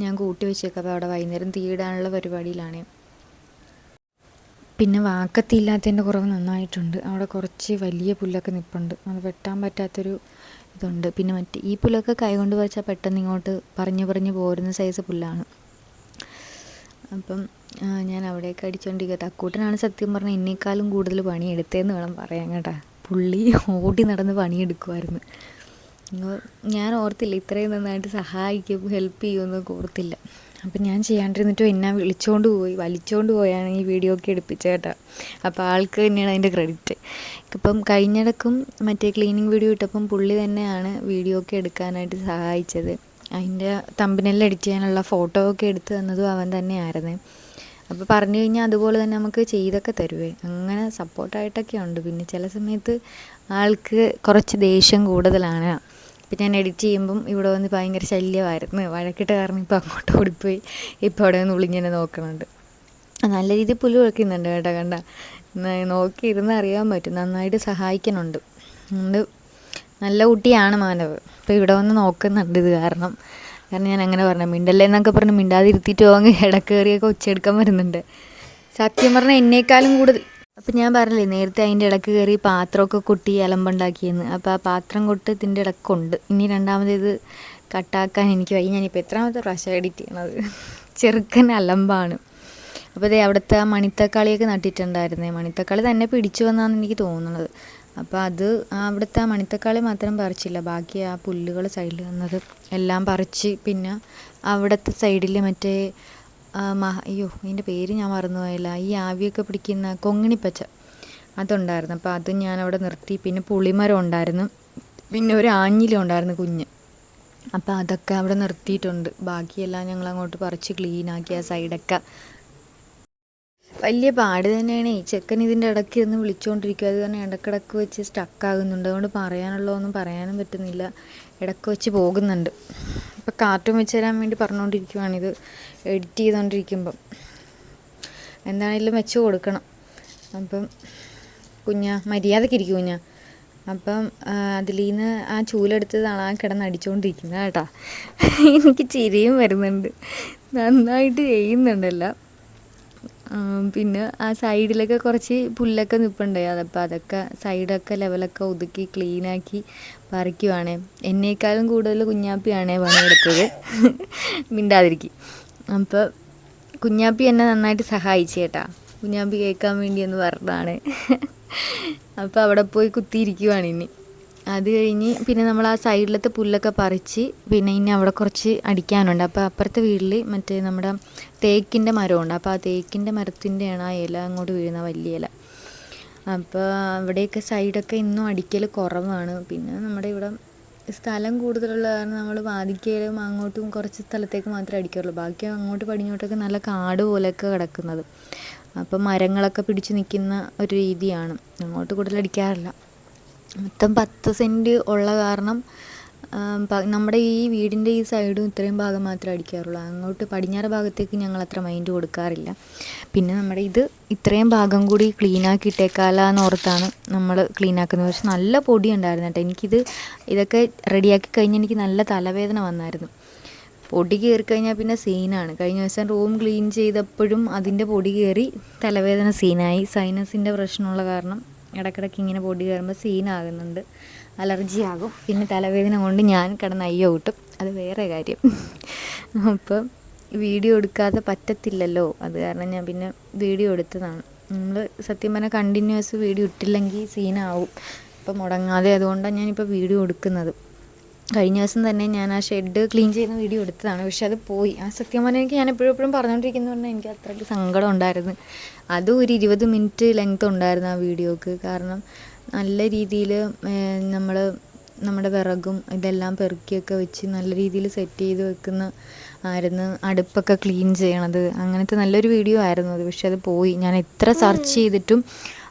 ഞാൻ കൂട്ടി വെച്ചേക്കാം. അപ്പോൾ അവിടെ വൈകുന്നേരം തീയിടാനുള്ള പരിപാടിയിലാണ് പിന്നെ വാക്കത്തില്ലാത്തതിന്റെ കുറവ് നന്നായിട്ടുണ്ട്. അവിടെ കുറച്ച് വലിയ പുല്ലൊക്കെ നിൽപ്പുണ്ട് അത് വെട്ടാൻ പറ്റാത്തൊരു ഇതുണ്ട്. പിന്നെ മറ്റേ ഈ പുല്ലൊക്കെ കൈകൊണ്ട് വെച്ചാൽ പെട്ടെന്ന് ഇങ്ങോട്ട് പറഞ്ഞു പറഞ്ഞു പോരുന്ന സൈസ് പുല്ലാണ്. അപ്പം ഞാൻ അവിടെയൊക്കെ അടിച്ചുകൊണ്ടിരിക്കുക തക്കൂട്ടനാണ് സത്യം പറഞ്ഞാൽ എന്നേക്കാളും കൂടുതൽ പണി എടുത്തതെന്ന് വേണം പറയാൻ കേട്ടാ. പുള്ളി ഓടി നടന്ന് പണിയെടുക്കുമായിരുന്നു ഞാൻ ഓർത്തില്ല ഇത്രയും നന്നായിട്ട് സഹായിക്കും ഹെൽപ്പ് ചെയ്യുമെന്നൊക്കെ ഓർത്തില്ല. അപ്പം ഞാൻ ചെയ്യാണ്ടിരുന്നിട്ടും എന്നെ വിളിച്ചുകൊണ്ട് പോയി വലിച്ചുകൊണ്ട് പോയാണ് ഈ വീഡിയോ ഒക്കെ എടുപ്പിച്ചത് കേട്ടോ. അപ്പോൾ ആൾക്ക് തന്നെയാണ് അതിന്റെ ക്രെഡിറ്റ് ഇപ്പം കഴിഞ്ഞിടക്കും മറ്റേ ക്ലീനിങ് വീഡിയോ ഇട്ടപ്പം പുള്ളി തന്നെയാണ് വീഡിയോ ഒക്കെ എടുക്കാനായിട്ട് സഹായിച്ചത്. അതിന്റെ തമ്പിനെല്ലാം എഡിറ്റ് ചെയ്യാനുള്ള ഫോട്ടോ ഒക്കെ എടുത്ത് തന്നതും അവൻ തന്നെയായിരുന്നു. അപ്പോൾ പറഞ്ഞു കഴിഞ്ഞാൽ അതുപോലെ തന്നെ നമുക്ക് ചെയ്തൊക്കെ തരുവേ. അങ്ങനെ സപ്പോർട്ടായിട്ടൊക്കെ ഉണ്ട്. പിന്നെ ചില സമയത്ത് ആൾക്ക് കുറച്ച് ദേഷ്യം കൂടുതലാണ്. ഇപ്പം ഞാൻ എഡിറ്റ് ചെയ്യുമ്പം ഇവിടെ വന്ന് ഭയങ്കര ശല്യമായിരുന്നു. വഴക്കിട്ട് കാരണം ഇപ്പോൾ അങ്ങോട്ട് ഓടിപ്പോയി. ഇപ്പോൾ അവിടെ നിന്ന് ഒളിങ്ങനെ നോക്കണുണ്ട്. നല്ല രീതിയിൽ പുല്ല് വെക്കുന്നുണ്ട് കേട്ടോ കണ്ട. നോക്കിയിരുന്ന് അറിയാൻ പറ്റും. നന്നായിട്ട് സഹായിക്കുന്നുണ്ട് അതുകൊണ്ട് നല്ല കുട്ടിയാണ് മാനവ്. അപ്പോൾ ഇവിടെ വന്ന് നോക്കുന്നുണ്ട് ഇത് കാരണം. കാരണം ഞാൻ അങ്ങനെ പറഞ്ഞു മിണ്ടല്ലേ എന്നൊക്കെ പറഞ്ഞ് മിണ്ടാതിരുത്തിയിട്ട് പോകാൻ ഇടക്കേറിയൊക്കെ ഉച്ചയെടുക്കാൻ വരുന്നുണ്ട്. സത്യം പറഞ്ഞാൽ എന്നേക്കാളും കൂടുതൽ അപ്പം ഞാൻ പറഞ്ഞില്ലേ നേരത്തെ അതിന്റെ ഇടയ്ക്ക് കയറി പാത്രമൊക്കെ കുട്ടി അലമ്പുണ്ടാക്കിയെന്ന്. അപ്പോൾ ആ പാത്രം കൊട്ട് ഇതിന്റെ ഇടയ്ക്കുണ്ട് ഇനി രണ്ടാമത് ഇത് കട്ടാക്കാൻ എനിക്ക് വയ്യ. ഞാനിപ്പോൾ എത്രാമത്തെ പ്രാവശ്യം എഡിറ്റ് ചെയ്യണത്? ചെറുക്കൻ അലമ്പാണ്. അപ്പോൾ ദേ അവിടുത്തെ മണിത്തക്കാളിയൊക്കെ നട്ടിട്ടുണ്ടായിരുന്നേ. മണിത്തക്കാളി തന്നെ പിടിച്ചു വന്നാന്ന് എനിക്ക് തോന്നുന്നത് അപ്പോൾ അത് അവിടുത്തെ ആ മണിത്തക്കാളി മാത്രം പറിച്ചില്ല. ബാക്കി ആ പുല്ലുകൾ സൈഡിൽ വന്നത് എല്ലാം പറിച്ച് പിന്നെ അവിടുത്തെ സൈഡിൽ മറ്റേ മഹ അയ്യോ ഇതിന്റെ പേര് ഞാൻ മറന്നുപോയില്ല ഈ ആവിയൊക്കെ പിടിക്കുന്ന കൊങ്ങിണിപ്പച്ച. അതുണ്ടായിരുന്നു. അപ്പോൾ അത് ഞാൻ അവിടെ നിർത്തി. പിന്നെ പുളിമരം ഉണ്ടായിരുന്നു. പിന്നെ ഒരു ആഞ്ഞിലും ഉണ്ടായിരുന്നു കുഞ്ഞ്. അപ്പോൾ അതൊക്കെ അവിടെ നിർത്തിയിട്ടുണ്ട്. ബാക്കിയെല്ലാം ഞങ്ങൾ അങ്ങോട്ട് പറിച്ച് ക്ലീനാക്കി ആ സൈഡൊക്കെ വലിയ പാട് തന്നെയാണ്. ഈ ചെക്കൻ ഇതിന്റെ ഇടയ്ക്ക് ഇരുന്ന് വിളിച്ചുകൊണ്ടിരിക്കുക അത് തന്നെ ഇടക്കിടക്ക് വെച്ച് സ്റ്റക്കാകുന്നുണ്ട് അതുകൊണ്ട് പറയാനുള്ളതൊന്നും പറയാനും പറ്റുന്നില്ല. ഇടയ്ക്ക് വെച്ച് പോകുന്നുണ്ട്. ഇപ്പോൾ കാർട്ടൂൺ വെച്ച് തരാൻ വേണ്ടി പറഞ്ഞുകൊണ്ടിരിക്കുവാണിത് എഡിറ്റ് ചെയ്തുകൊണ്ടിരിക്കുമ്പം എന്താണെങ്കിലും വെച്ച് കൊടുക്കണം. അപ്പം കുഞ്ഞ മര്യാദയ്ക്ക് ഇരിക്കും കുഞ്ഞ. അപ്പം അതിൽ നിന്ന് ആ ചൂലെടുത്തതാണ് ആ കിടന്ന് അടിച്ചുകൊണ്ടിരിക്കുന്നത് കേട്ടോ. എനിക്ക് ചിരിയും വരുന്നുണ്ട്. നന്നായിട്ട് ചെയ്യുന്നുണ്ടല്ലോ പിന്നെ ആ സൈഡിലൊക്കെ കുറച്ച് പുല്ലൊക്കെ നിൽപ്പുണ്ടായി അതപ്പോൾ അതൊക്കെ സൈഡൊക്കെ ലെവലൊക്കെ ഒതുക്കി ക്ലീനാക്കി പറിക്കുവാണേ. എന്നേക്കാളും കൂടുതൽ കുഞ്ഞാപ്പിയാണേ പണിയെടുത്തത്. മിണ്ടാതിരിക്കും. അപ്പോൾ കുഞ്ഞാപ്പി എന്നെ നന്നായിട്ട് സഹായിച്ചു കേട്ടാ. കുഞ്ഞാപ്പി കേൾക്കാൻ വേണ്ടി എന്ന് പറഞ്ഞതാണ്. അപ്പോൾ അവിടെ പോയി കുത്തിയിരിക്കുവാണ് ഇനി. അത് കഴിഞ്ഞ് പിന്നെ നമ്മൾ ആ സൈഡിലത്തെ പുല്ലൊക്കെ പറിച്ച് പിന്നെ ഇനി അവിടെ കുറച്ച് അടിക്കാനുണ്ട്. അപ്പോൾ അപ്പുറത്തെ വീട്ടിൽ മറ്റേ നമ്മുടെ തേക്കിന്റെ മരമുണ്ട്. അപ്പോൾ ആ തേക്കിന്റെ മരത്തിന്റെയാണ് ആ ഇല അങ്ങോട്ട് വീഴുന്ന വലിയ ഇല. അപ്പോൾ അവിടെയൊക്കെ സൈഡൊക്കെ ഇന്നും അടിക്കൽ കുറവാണ്. പിന്നെ നമ്മുടെ ഇവിടെ സ്ഥലം കൂടുതലുള്ള കാരണം നമ്മൾ വാതിക്കയിലും അങ്ങോട്ടും കുറച്ച് സ്ഥലത്തേക്ക് മാത്രമേ അടിക്കാറുള്ളൂ. ബാക്കി അങ്ങോട്ട് പടിഞ്ഞോട്ടൊക്കെ നല്ല കാട് പോലെയൊക്കെ കിടക്കുന്നത്. അപ്പം മരങ്ങളൊക്കെ പിടിച്ച് നിൽക്കുന്ന ഒരു രീതിയാണ്. അങ്ങോട്ട് കൂടുതൽ അടിക്കാറില്ല. മൊത്തം പത്ത് സെന്റ് ഉള്ള കാരണം നമ്മുടെ ഈ വീടിന്റെ ഈ സൈഡും ഇത്രയും ഭാഗം മാത്രമേ അടിക്കാറുള്ളൂ. അങ്ങോട്ട് പടിഞ്ഞാറ് ഭാഗത്തേക്ക് ഞങ്ങൾ അത്ര മൈൻഡ് കൊടുക്കാറില്ല. പിന്നെ നമ്മുടെ ഇത് ഇത്രയും ഭാഗം കൂടി ക്ലീൻ ആക്കി ഇട്ടേക്കാലെന്ന് ഓർത്താണ് നമ്മൾ ക്ലീൻ ആക്കുന്നത്. പക്ഷെ നല്ല പൊടി ഉണ്ടായിരുന്നു കേട്ടോ. എനിക്കിത് ഇതൊക്കെ റെഡിയാക്കി കഴിഞ്ഞ് എനിക്ക് നല്ല തലവേദന വന്നായിരുന്നു. പൊടി കയറി കഴിഞ്ഞാൽ പിന്നെ സീനാണ്. കഴിഞ്ഞ ദിവസം റൂം ക്ലീൻ ചെയ്തപ്പോഴും അതിന്റെ പൊടി കയറി തലവേദന സീനായി. സൈനസിന്റെ പ്രശ്നമുള്ള കാരണം ഇടയ്ക്കിടയ്ക്ക് ഇങ്ങനെ പൊടി കയറുമ്പോൾ സീനാകുന്നുണ്ട്. അലർജി ആകും പിന്നെ തലവേദന കൊണ്ട് ഞാൻ കിടന്ന് അയ്യോ കിട്ടും. അത് വേറെ കാര്യം. അപ്പം വീഡിയോ എടുക്കാതെ പറ്റത്തില്ലല്ലോ. അത് കാരണം ഞാൻ പിന്നെ വീഡിയോ എടുത്തതാണ്. നമ്മൾ സത്യം പറഞ്ഞാൽ കണ്ടിന്യൂസ് വീഡിയോ ഇട്ടില്ലെങ്കിൽ സീനാവും. ഇപ്പം മുടങ്ങാതെ അതുകൊണ്ടാണ് ഞാനിപ്പോൾ വീഡിയോ എടുക്കുന്നത്. കഴിഞ്ഞ ദിവസം തന്നെ ഞാൻ ആ ഷെഡ് ക്ലീൻ ചെയ്യുന്ന വീഡിയോ എടുത്തതാണ്. പക്ഷെ അത് പോയി. ആ സത്യം പറഞ്ഞാൽ എനിക്ക് ഞാൻ എപ്പോഴും പറഞ്ഞുകൊണ്ടിരിക്കുന്നത് പറഞ്ഞാൽ എനിക്ക് അത്രയ്ക്ക് സങ്കടം ഉണ്ടായിരുന്നു. അതും ഒരു ഇരുപത് മിനിറ്റ് ലെങ്ത് ഉണ്ടായിരുന്നു ആ വീഡിയോക്ക്. കാരണം നല്ല രീതിയിൽ നമ്മൾ നമ്മുടെ വിറകും ഇതെല്ലാം പെറുക്കിയൊക്കെ വെച്ച് നല്ല രീതിയിൽ സെറ്റ് ചെയ്ത് വെക്കുന്ന ആയിരുന്നു. അടുപ്പൊക്കെ ക്ലീൻ ചെയ്യണത്. അങ്ങനത്തെ നല്ലൊരു വീഡിയോ ആയിരുന്നു അത്. പക്ഷെ അത് പോയി. ഞാൻ എത്ര സെർച്ച് ചെയ്തിട്ടും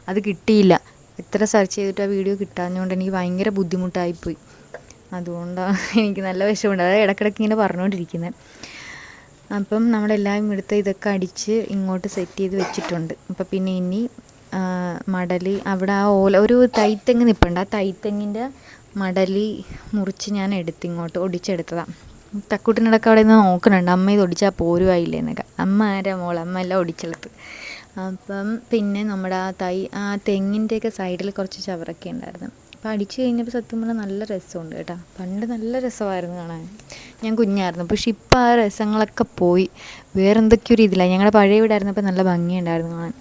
അത് കിട്ടിയില്ല. എത്ര സെർച്ച് ചെയ്തിട്ടും ആ വീഡിയോ കിട്ടാഞ്ഞുകൊണ്ട് എനിക്ക് ഭയങ്കര ബുദ്ധിമുട്ടായിപ്പോയി. അതുകൊണ്ടാണ് എനിക്ക് നല്ല വിഷമമുണ്ട്. അതായത് ഇടയ്ക്കിടയ്ക്ക് ഇങ്ങനെ പറഞ്ഞുകൊണ്ടിരിക്കുന്നത് അപ്പം നമ്മളെല്ലാം ഇവിടുത്തെ ഇതൊക്കെ അടിച്ച് ഇങ്ങോട്ട് സെറ്റ് ചെയ്ത് വെച്ചിട്ടുണ്ട്. അപ്പം പിന്നെ ഇനി മടലി. അവിടെ ആ ഓല ഒരു തൈത്തെങ്ങ് നിൽപ്പുണ്ട് ആ തൈത്തെങ്ങിന്റെ മടലി മുറിച്ച് ഞാൻ എടുത്ത് ഇങ്ങോട്ട് ഒടിച്ചെടുത്തതാണ് തക്കൂട്ടിനടക്കം അവിടെ നിന്ന് നോക്കുന്നുണ്ട്. അമ്മ ഇത് ഒടിച്ചാൽ പോരുവായില്ലേ എന്നൊക്കെ അമ്മ ആരാ മോൾ അമ്മ എല്ലാം ഒടിച്ചെടുത്ത്. അപ്പം പിന്നെ നമ്മുടെ ആ തൈ ആ തെങ്ങിന്റെയൊക്കെ സൈഡിൽ കുറച്ച് ചവറൊക്കെ ഉണ്ടായിരുന്നു. അപ്പോൾ അടിച്ചു കഴിഞ്ഞപ്പോൾ സത്യം പറഞ്ഞാൽ നല്ല രസമുണ്ട് കേട്ടോ. പണ്ട് നല്ല രസമായിരുന്നു കാണാൻ. ഞാൻ കുഞ്ഞായിരുന്നു. പക്ഷെ ഇപ്പോൾ ആ രസങ്ങളൊക്കെ പോയി. വേറെന്തൊക്കെയൊരു ഇതില്ല ഞങ്ങളുടെ പഴയ വീടായിരുന്നപ്പോൾ നല്ല ഭംഗിയുണ്ടായിരുന്നു കാണാൻ.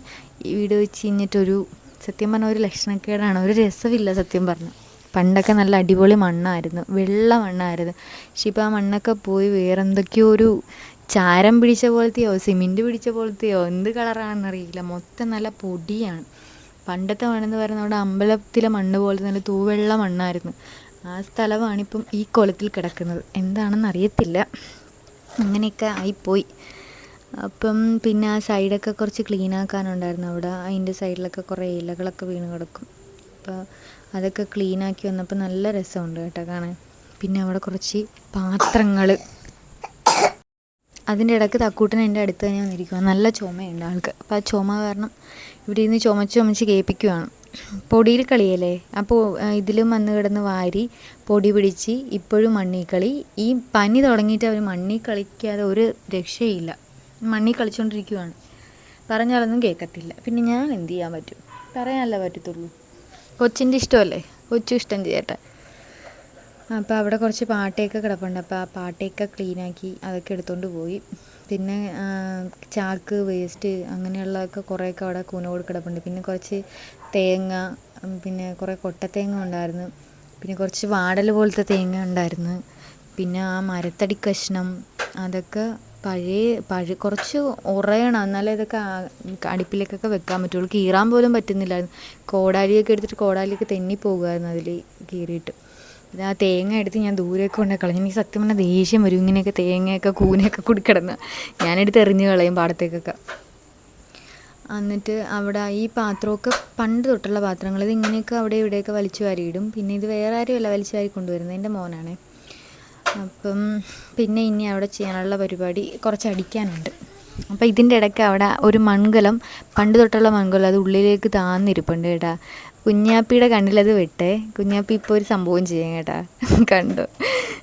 ഈ വീട് വെച്ച് കഴിഞ്ഞിട്ടൊരു സത്യം പറഞ്ഞാൽ ഒരു ലക്ഷണക്കേടാണ്. ഒരു രസമില്ല സത്യം പറഞ്ഞു. പണ്ടൊക്കെ നല്ല അടിപൊളി മണ്ണായിരുന്നു. വെള്ള മണ്ണായിരുന്നു. പക്ഷെ ഇപ്പോൾ ആ മണ്ണൊക്കെ പോയി വേറെ എന്തൊക്കെയോ ഒരു ചാരം പിടിച്ച പോലത്തെയോ സിമെന്റ് പിടിച്ച പോലത്തെയോ എന്ത് കളറാണെന്നറിയില്ല. മൊത്തം നല്ല പൊടിയാണ്. പണ്ടത്തെ മണ്ണെന്ന് പറയുന്നത് അവിടെ അമ്പലത്തിലെ മണ്ണ് പോലത്തെ നല്ല തൂവെള്ള മണ്ണായിരുന്നു. ആ സ്ഥലമാണിപ്പം ഈ കുളത്തിൽ കിടക്കുന്നത്. എന്താണെന്ന് അറിയത്തില്ല അങ്ങനെയൊക്കെ ആയിപ്പോയി. അപ്പം പിന്നെ ആ സൈഡൊക്കെ കുറച്ച് ക്ലീൻ ആക്കാനുണ്ടായിരുന്നു അവിടെ. അതിന്റെ സൈഡിലൊക്കെ കുറേ ഇലകളൊക്കെ വീണ് കിടക്കും. അപ്പോൾ അതൊക്കെ ക്ലീൻ ആക്കി വന്നപ്പോൾ നല്ല രസമുണ്ട് കേട്ടോ കാണാൻ. പിന്നെ അവിടെ കുറച്ച് പാത്രങ്ങൾ. അതിന്റെ ഇടയ്ക്ക് തക്കൂട്ടൻ എന്റെ അടുത്ത് തന്നെ വന്നിരിക്കുക നല്ല ചുമയുണ്ട് ആൾക്ക്. അപ്പോൾ ആ ചുമ കാരണം ഇവിടെ നിന്ന് ചുമച്ച് ചുമച്ച് കേൾപ്പിക്കുവാണ്. പൊടിയിൽ കളിയല്ലേ? അപ്പോൾ ഇതിലും വന്ന് കിടന്ന് വാരി പൊടി പിടിച്ച് ഇപ്പോഴും മണ്ണിൽ കളി. ഈ പനി തുടങ്ങിയിട്ട് അവർ മണ്ണിൽ കളിക്കാതെ ഒരു രക്ഷയില്ല. മണ്ണിൽ കളിച്ചുകൊണ്ടിരിക്കുവാണ് പറഞ്ഞാലൊന്നും കേൾക്കത്തില്ല. പിന്നെ ഞാൻ എന്ത് ചെയ്യാൻ പറ്റും? പറയാനല്ല പറ്റത്തുള്ളൂ. കൊച്ചിന്റെ ഇഷ്ടമല്ലേ? കൊച്ചു ഇഷ്ടം ചെയ്യട്ടെ അപ്പോൾ അവിടെ കുറച്ച് പാട്ടയൊക്കെ കിടപ്പുണ്ട്. അപ്പോൾ ആ പാട്ടയൊക്കെ ക്ലീനാക്കി അതൊക്കെ എടുത്തുകൊണ്ട് പോയി. പിന്നെ ചാക്ക് വേസ്റ്റ് അങ്ങനെയുള്ളതൊക്കെ കുറേയൊക്കെ അവിടെ കൂനോട് കിടപ്പുണ്ട്. പിന്നെ കുറച്ച് തേങ്ങ പിന്നെ കുറേ കൊട്ട തേങ്ങ ഉണ്ടായിരുന്നു. പിന്നെ കുറച്ച് വാടൽ പോലത്തെ തേങ്ങ ഉണ്ടായിരുന്നു. പിന്നെ ആ മരത്തടി കഷ്ണം അതൊക്കെ പഴയ പഴയ കുറച്ച് ഉറയണം എന്നാലേ ഇതൊക്കെ അടുപ്പിലേക്കൊക്കെ വെക്കാൻ പറ്റുള്ളൂ. കീറാൻ പോലും പറ്റുന്നില്ലായിരുന്നു. കോടാലിയൊക്കെ എടുത്തിട്ട് കോടാലിയൊക്കെ തെന്നി പോകുമായിരുന്നു അതിൽ കീറിയിട്ട്. ആ തേങ്ങ എടുത്ത് ഞാൻ ദൂരേക്ക് കൊണ്ടു കളഞ്ഞു. എനിക്ക് സത്യം പറഞ്ഞാൽ ദേഷ്യം വരും. ഇങ്ങനെയൊക്കെ തേങ്ങയൊക്കെ കൂനയൊക്കെ കുടിക്കിടന്ന്. ഞാനെടുത്ത് എറിഞ്ഞ് കളയും പാടത്തേക്കൊക്കെ. എന്നിട്ട് അവിടെ ഈ പാത്രമൊക്കെ പണ്ട് തൊട്ടുള്ള പാത്രങ്ങൾ. ഇത് ഇങ്ങനെയൊക്കെ അവിടെ ഇവിടെയൊക്കെ വലിച്ചു വാരിയിടും. പിന്നെ ഇത് വേറെ ആരുമല്ല വലിച്ചു വാരി കൊണ്ടുവരുന്നത്. എന്റെ മോനാണ്. അപ്പം പിന്നെ ഇനി അവിടെ ചെയ്യാനുള്ള പരിപാടി കുറച്ച് അടിക്കാനുണ്ട്. അപ്പം ഇതിന്റെ ഇടയ്ക്ക് അവിടെ ഒരു മൺകലം പണ്ട് തൊട്ടുള്ള മൺകലം അത് ഉള്ളിലേക്ക് താന്നിരിപ്പുണ്ട് കേട്ടാ. കുഞ്ഞാപ്പിയുടെ കണ്ണിലത് വിട്ടേ. കുഞ്ഞാപ്പി ഇപ്പോൾ ഒരു സംഭവം ചെയ്യാൻ കേട്ടാ. കണ്ടു?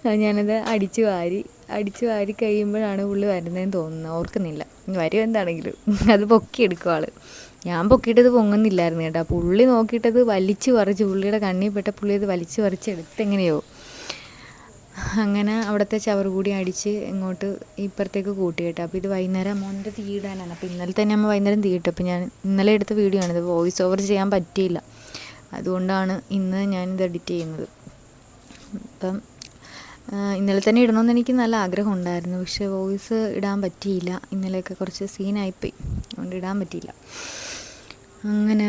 ഞാനത് അടിച്ചു വാരി അടിച്ചു വാരി കഴിയുമ്പോഴാണ് പുള്ളി വരുന്നതെന്ന് തോന്നുന്നത്. ഓർക്കുന്നില്ല. വരും എന്താണെങ്കിലും. അത് പൊക്കിയെടുക്കും ആൾ. ഞാൻ പൊക്കിയിട്ടത് പൊങ്ങുന്നില്ലായിരുന്നു കേട്ടോ. പുള്ളി നോക്കിയിട്ടത് വലിച്ചു പറിച്ച് പുള്ളിയുടെ കണ്ണിൽ പെട്ട പുള്ളി അത് വലിച്ചു പറിച്ച് എങ്ങനെയോ അങ്ങനെ അവിടുത്തെ ചവർ കൂടി അടിച്ച് ഇങ്ങോട്ട് ഇപ്പുറത്തേക്ക് കൂട്ടി കേട്ടോ. അപ്പോൾ ഇത് വൈകുന്നേരം മോന്റെ തീയിടാനാണ്. അപ്പോൾ ഇന്നലെ തന്നെ അമ്മ വൈകുന്നേരം തീയിട്ടു അപ്പോൾ ഞാൻ ഇന്നലെ എടുത്ത വീഡിയോ ആണ് ഇത്. വോയിസ് ഓവർ ചെയ്യാൻ പറ്റിയില്ല. അതുകൊണ്ടാണ് ഇന്ന് ഞാൻ ഇത് എഡിറ്റ് ചെയ്യുന്നത്. അപ്പം ഇന്നലെ തന്നെ ഇടണമെന്ന് എനിക്ക് നല്ല ആഗ്രഹം ഉണ്ടായിരുന്നു. പക്ഷേ വോയിസ് ഇടാൻ പറ്റിയില്ല. ഇന്നലെയൊക്കെ കുറച്ച് സീനായിപ്പോയി അതുകൊണ്ട് ഇടാൻ പറ്റിയില്ല. അങ്ങനെ